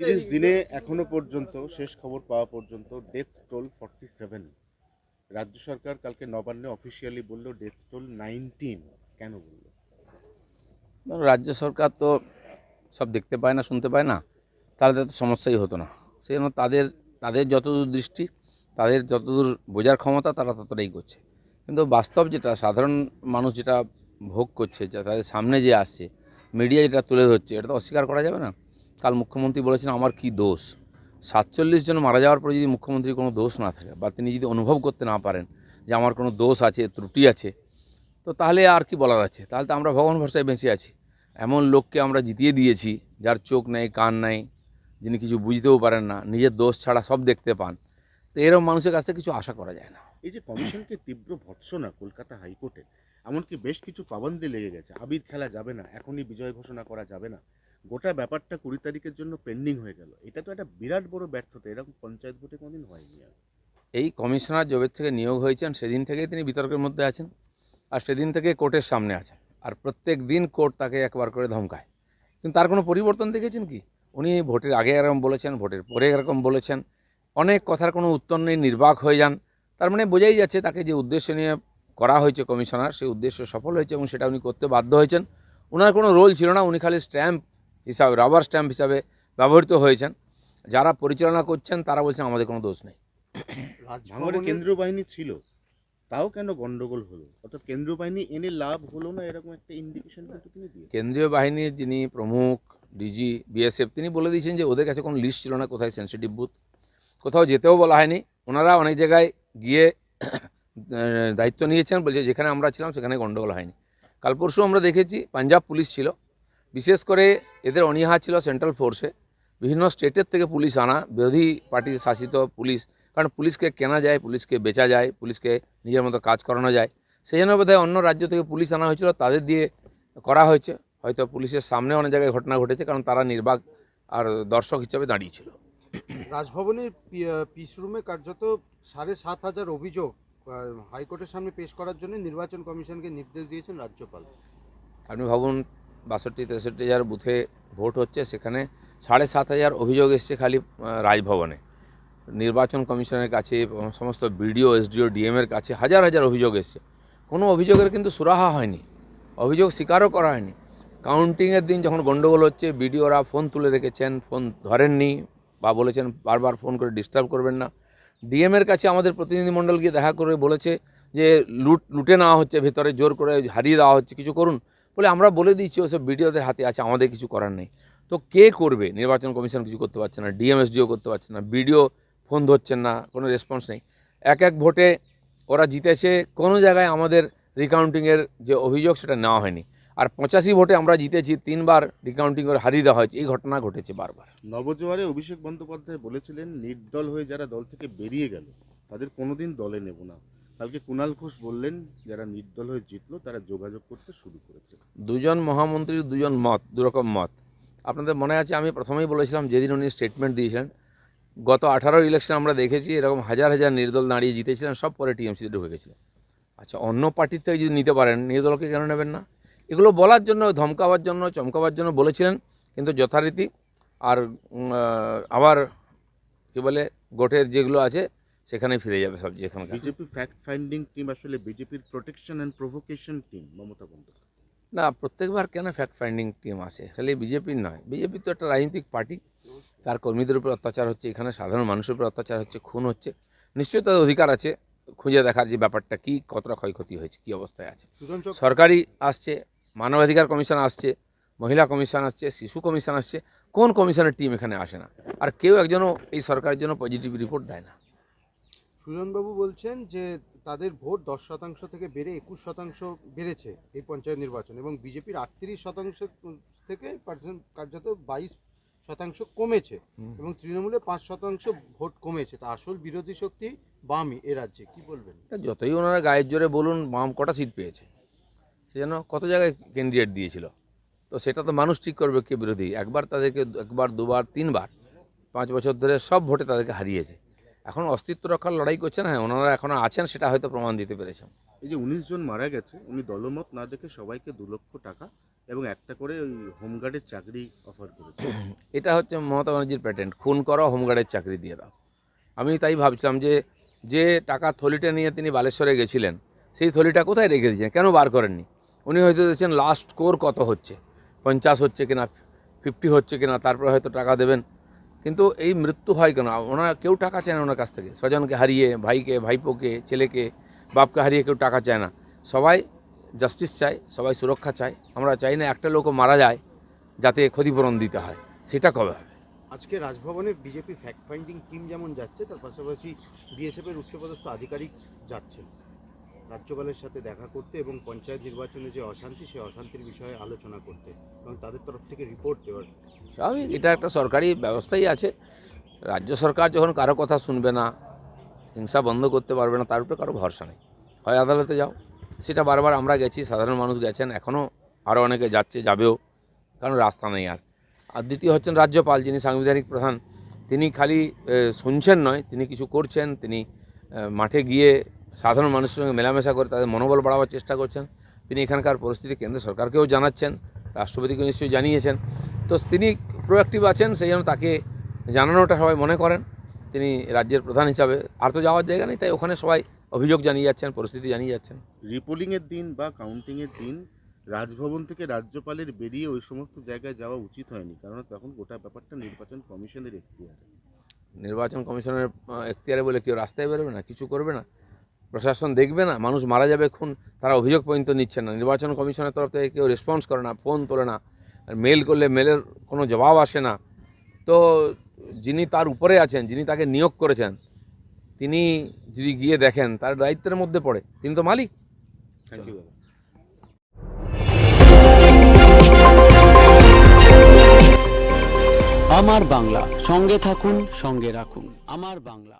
তিরিশ দিনে এখনও পর্যন্ত শেষ খবর পাওয়া পর্যন্ত ডেথ টোল ফর্টি সেভেন রাজ্য সরকার কালকে নবান্নে অফিসিয়ালি বলল ডেথ টোল নাইনটিন কেন বলল? রাজ্য সরকার তো সব দেখতে পায় না শুনতে পায় না তাহলে তো সমস্যাই হতো না। সেই জন্য তাদের তাদের যতদূর দৃষ্টি তাদের যতদূর বোঝার ক্ষমতা তারা ততটাই করছে। কিন্তু বাস্তব যেটা সাধারণ মানুষ যেটা ভোগ করছে যা তাদের সামনে যে আসছে মিডিয়া যেটা তুলে ধরছে এটা তো অস্বীকার করা যাবে না? কাল মুখ্যমন্ত্রী বলেছেন, আমার কি দোষ? সাতচল্লিশ জন মারা যাওয়ার পরে যদি মুখ্যমন্ত্রীর কোনো দোষ না থাকে বা তিনি যদি অনুভব করতে না পারেন যে আমার কোনো দোষ আছে, ত্রুটি আছে, তো তাহলে আর কি বলার আছে? তাহলে তো আমরা ভগবান ভরসায় বেঁচে আছি। এমন লোককে আমরা জিতিয়ে দিয়েছি, যার চোখ নেই, কান নেই, যিনি কিছু বুঝতেও পারেন না, নিজের দোষ ছাড়া সব দেখতে পান। তো এরকম মানুষের কাছ থেকে কিছু আশা করা যায় না। এই যে কমিশনকে তীব্র ভৎসনা কলকাতা হাইকোর্টে, এমনকি বেশ কিছু পাবন্দি লেগে গেছে। আবির খেলা যাবে না, এখনই বিজয় ঘোষণা করা যাবে না। গোটা ব্যাপারটা কুড়ি তারিখের জন্য পেন্ডিং হয়ে গেল। এটা তো একটা বিরাট বড় ব্যর্থতা, এরকম পঞ্চায়েত ভোটে কোনোদিন হয়নি আর। এই কমিশনার জবের থেকে নিয়োগ হয়েছেন, সেদিন থেকেই তিনি বিতর্কের মধ্যে আছেন আর সেদিন থেকে কোর্টের সামনে আছেন আর প্রত্যেক দিন কোর্ট তাকে একবার করে ধমকায়। কিন্তু তার কোনো পরিবর্তন দেখেছেন কি? উনি ভোটের আগে এরকম বলেছেন, ভোটের পরে এরকম বলেছেন, অনেক কথার কোনো উত্তর নেই, নির্বাক হয়ে যান। তার মানে বোঝাই যাচ্ছে তাকে যে উদ্দেশ্য নিয়ে করা হয়েছে কমিশনার, সেই উদ্দেশ্য সফল হয়েছে এবং সেটা উনি করতে বাধ্য হয়েছেন। ওনার কোনো রোল ছিল না, উনি খালি স্ট্যাম্প হিসাবে রাবার স্ট্যাম্প হিসাবে ব্যবহৃত হয়েছেন। যারা পরিচালনা করছেন তারা বলছেন আমাদের কোনো দোষ নেই। ভাঙড়ে কেন্দ্রীয় বাহিনী ছিল তাও কেন গন্ডগোল হলো? অর্থাৎ কেন্দ্রীয় বাহিনী এনে লাভ হলো না এরকম একটা ইন্ডিকেশন কিন্তু তিনি দিয়ে কেন্দ্রীয় বাহিনীর যিনি প্রমুখ ডিজি বিএসএফ তিনি বলে দিয়েছেন যে ওদের কাছে কোনো লিস্ট ছিল না কোথায় সেন্সিটিভ বুথ কোথাও যেতেও বলা হয়নি। ওনারা অনেক জায়গায় গিয়ে দায়িত্ব নিয়েছেন বলছে যেখানে আমরা ছিলাম সেখানে গন্ডগোল হয়নি। কাল পরশু আমরা দেখেছি পাঞ্জাব পুলিশ ছিল বিশেষ করে এদের অনীহা ছিল সেন্ট্রাল ফোর্সে বিভিন্ন স্টেটের থেকে পুলিশ আনা বিরোধী পার্টি শাসিত পুলিশ কারণ পুলিশকে কেনা যায় পুলিশকে বেচা যায় পুলিশকে নিজের মতো কাজ করানো যায়। সেই জন্য বোধহয় অন্য রাজ্য থেকে পুলিশ আনা হয়েছিল তাদের দিয়ে করা হয়েছে। হয়তো পুলিশের সামনে অনেক জায়গায় ঘটনা ঘটেছে কারণ তারা নির্বাক আর দর্শক হিসাবে দাঁড়িয়েছিল রাজভবনের পিস রুমে কার্যত সাড়ে সাত হাজার অভিযোগ হাইকোর্টের সামনে পেশ করার জন্য নির্বাচন কমিশনকে নির্দেশ দিয়েছেন রাজ্যপাল। আপনি ভাবুন বাষট্টি, তেষট্টি হাজার বুথে ভোট হচ্ছে, সেখানে সাড়ে সাত হাজার অভিযোগ এসছে খালি রাজভবনে। নির্বাচন কমিশনের কাছে, সমস্ত বিডিও, এসডিও ডিএমের কাছে হাজার হাজার অভিযোগ এসছে। কোনো অভিযোগের কিন্তু সুরাহা হয়নি। অভিযোগ স্বীকারও করা হয়নি। কাউন্টিংয়ের দিন যখন গণ্ডগোল হচ্ছে, বিডিওরা ফোন তুলে রেখেছেন, ফোন ধরেননি বা বলেছেন বারবার ফোন করে ডিস্টার্ব করবেন না। ডিএমের কাছে আমাদের প্রতিনিধিমণ্ডল গিয়ে দেখা করে বলেছে যে, লুট, লুটে নেওয়া হচ্ছে, ভেতরে জোর করে হারিয়ে দেওয়া হচ্ছে, কিছু করুন। বলে আমরা বলে দিচ্ছি ওসব বিডিওদের হাতে আছে, আমাদের কিছু করার নেই। তো কে করবে? নির্বাচন কমিশন কিছু করতে পারছে না, ডিএমএসডিও করতে পারছে না, বিডিও ফোন ধরছেন না, কোনো রেসপন্স নেই। এক এক ভোটে ওরা জিতেছে, কোনো জায়গায় আমাদের রিকাউন্টিংয়ের যে অভিযোগ সেটা নেওয়া হয়নি। আর পঁচাশি ভোটে আমরা জিতেছি, তিনবার রিকাউন্টিং করে হারিয়ে দেওয়া হয়েছে, এই ঘটনা ঘটেছে বারবার। নবজোয়ারে অভিষেক বন্দ্যোপাধ্যায় বলেছিলেন, নির্দল হয়ে যারা দল থেকে বেরিয়ে গেল, তাদের কোনোদিন দলে নেব না। কালকে কুণাল ঘোষ বললেন, যারা নির্দল হয়ে জিতলো, তারা যোগাযোগ করতে শুরু করেছে। দুজন মহামন্ত্রীর দুজন মত দুরকম মত। আপনাদের মনে আছে, আমি প্রথমেই বলেছিলাম, যেদিন উনি স্টেটমেন্ট দিয়েছিলেন, গত আঠারো ইলেকশন আমরা দেখেছি, এরকম হাজার হাজার নির্দল দাঁড়িয়ে জিতেছিলেন, সব পরে টিএমসিতে ঢুকে গেছিলেন। আচ্ছা অন্য পার্টির থেকে যদি নিতে পারেন নির্দলকে কেন নেবেন না? এগুলো বলার জন্য, ধমকাবার জন্য, চমকাবার জন্য বলেছিলেন, কিন্তু যথারীতি, আর আবার, কী বলে, গোটের যেগুলো আছে সেখানে ফিরে যাবে সব যেখানে বিজেপি ফ্যাক্ট ফাইন্ডিং টিম আসলে বিজেপির protection and provocation team Mamata Bandyopadhyay. না প্রত্যেকবার কেন ফ্যাক্ট ফাইন্ডিং টিম আসে? খালি বিজেপির নয়। বিজেপি তো একটা রাজনৈতিক পার্টি। তার কর্মীদের উপর অত্যাচার হচ্ছে এখানে সাধারণ মানুষের উপর অত্যাচার হচ্ছে খুন হচ্ছে। নিশ্চয়ই তাদের অধিকার আছে। খুঁজে দেখার যে ব্যাপারটা কি কতটা ক্ষয়ক্ষতি হয়েছে কি অবস্থায় আছে। সরকারি আসছে মানবাধিকার কমিশন আসছে মহিলা কমিশন আসছে শিশু কমিশন আসছে। কোন কমিশনের টিম এখানে আসে না? আর কেউ একজনও এই সরকারের জন্য পজিটিভ রিপোর্ট দেয় না। সুজনবাবু বলছেন যে তাদের ভোট দশ শতাংশ থেকে বেড়ে একুশ শতাংশ বেড়েছে এই পঞ্চায়েত নির্বাচন এবং বিজেপির আটত্রিশ শতাংশ থেকে পার্সেন্ট কার্যত বাইশ শতাংশ কমেছে এবং তৃণমূলে পাঁচ শতাংশ ভোট কমেছে। তা আসল বিরোধী শক্তি বামই এ রাজ্যে কি বলবেন? যতই ওনারা গায়ের জোরে বলুন বাম কটা সিট পেয়েছে। সেজন্য কত জায়গায় ক্যান্ডিডেট দিয়েছিল। তো সেটা তো মানুষ ঠিক করবে কে বিরোধী। একবার তাদেরকে একবার দুবার তিনবার পাঁচ বছর ধরে সব ভোটে তাদেরকে হারিয়েছে। এখন অস্তিত্ব রক্ষার লড়াই করছেন হ্যাঁ ওনারা এখনও আছেন সেটা হয়তো প্রমাণ দিতে পেরেছেন। এই যে উনিশ জন মারা গেছে উনি দলমত না দেখে সবাইকে দু লক্ষ টাকা এবং একটা করে ওই হোমগার্ডের চাকরি অফার করেছে। এটা হচ্ছে মমতা ব্যানার্জির প্যাটেন্ট খুন করো হোমগার্ডের চাকরি দিয়ে দাও। আমি তাই ভাবছিলাম যে যে টাকা থলিটা নিয়ে তিনি বালেশ্বরে গেছিলেন সেই থলিটা কোথায় রেখে দিয়েছেন? কেন বার করেননি? উনি হয়তো দেখছেন লাস্ট স্কোর কত হচ্ছে? পঞ্চাশ হচ্ছে কিনা ফিফটি হচ্ছে কিনা তারপরে হয়তো টাকা দেবেন। কিন্তু এই মৃত্যু হয় কেন? ওনারা কেউ টাকা চায় না ওনার কাছ থেকে। স্বজনকে হারিয়ে, ভাইকে, ভাইপোকে, ছেলেকে, বাপকে হারিয়ে কেউ টাকা চায় না। সবাই জাস্টিস চায়, সবাই সুরক্ষা চায়। আমরা চাই না একটা লোকও মারা যায় যাতে ক্ষতিপূরণ দিতে হয়। সেটা কবে হবে? আজকে রাজভবনে বিজেপি ফ্যাক্ট ফাইন্ডিং টিম যেমন যাচ্ছে, তার পাশাপাশি বিএসএফের উচ্চপদস্থ আধিকারিক যাচ্ছেন। রাজ্যপালের সাথে দেখা করতে এবং পঞ্চায়েত নির্বাচনে যে অশান্তি, সেই অশান্তির বিষয়ে আলোচনা করতে এবং তাদের তরফ থেকে রিপোর্ট দেওয়ার। স্বাভাবিক, এটা একটা সরকারি ব্যবস্থাই আছে। রাজ্য সরকার যখন কারও কথা শুনবে না, হিংসা বন্ধ করতে পারবে না, তার উপরে কারও ভরসা নেই। হয় আদালতে যাও। সেটা বারবার আমরা গেছি, সাধারণ মানুষ গেছেন এখনও আরও অনেকে যাচ্ছে, যাবেও, কারণ রাস্তা নেই আর। আর দ্বিতীয় হচ্ছেন রাজ্যপাল, যিনি সাংবিধানিক প্রধান, তিনি খালি শুনছেন নয়, তিনি কিছু করছেন, তিনি মাঠে গিয়ে সাধারণ মানুষের সঙ্গে মেলামেশা করে তাদের মনোবল বাড়াবার চেষ্টা করছেন। তিনি এখানকার পরিস্থিতি কেন্দ্র সরকারকেও জানাচ্ছেন রাষ্ট্রপতিকে নিশ্চয়ই জানিয়েছেন। তো তিনি প্রোয়াক্টিভ আছেন সেই জন্য তাকে জানানোটা সবাই মনে করেন। তিনি রাজ্যের প্রধান হিসাবে আর তো যাওয়ার জায়গা নেই তাই ওখানে সবাই অভিযোগ জানিয়ে যাচ্ছেন পরিস্থিতি জানিয়ে যাচ্ছেন। রিপোলিংয়ের দিন বা কাউন্টিংয়ের দিন রাজভবন থেকে রাজ্যপালের বেরিয়ে ওই সমস্ত জায়গায় যাওয়া উচিত হয়নি কারণ তখন গোটা ব্যাপারটা নির্বাচন কমিশনের এখতিয়ার। নির্বাচন কমিশনের এখতিয়ারে বলে কেউ রাস্তায় বেরোবে না কিছু করবে না। প্রশাসন দেখবে না মানুষ মারা যাবে খুন তারা অভিযোগ পর্যন্ত নিচ্ছে না। নির্বাচন কমিশনের তরফ থেকে কেউ রেসপন্স করে না ফোন তোলে না আর মেল করলে মেলের কোনো জবাব আসে না। তো যিনি তার উপরে আছেন যিনি তাকে নিয়োগ করেছেন তিনি যদি গিয়ে দেখেন তার দায়িত্বের মধ্যে পড়ে। তিনি তো মালিক। থ্যাংক ইউ আমার বাংলা সঙ্গে থাকুন সঙ্গে রাখুন। আমার বাংলা।